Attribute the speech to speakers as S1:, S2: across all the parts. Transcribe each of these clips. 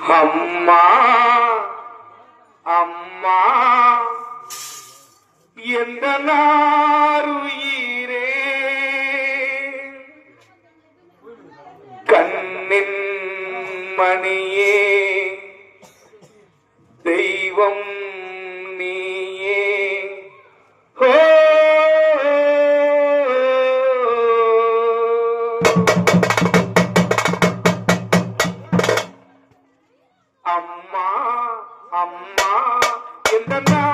S1: அம்மா அம்மா எந்த நாருயிரே கண்ணின் மணியே தெய்வம் அம்மா அம்மா எந்த நாருயிரே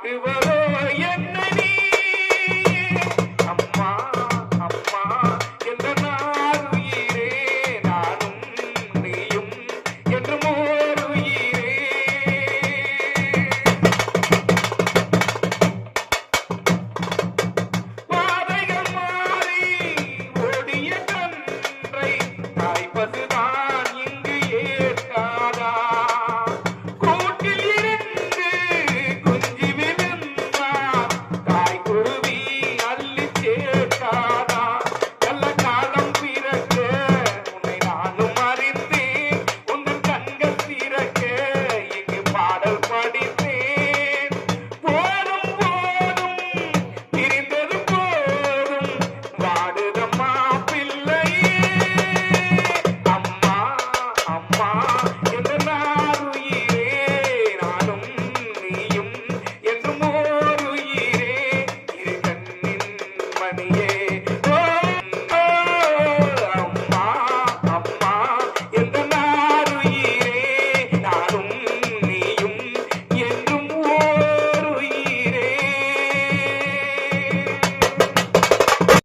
S1: We birthday.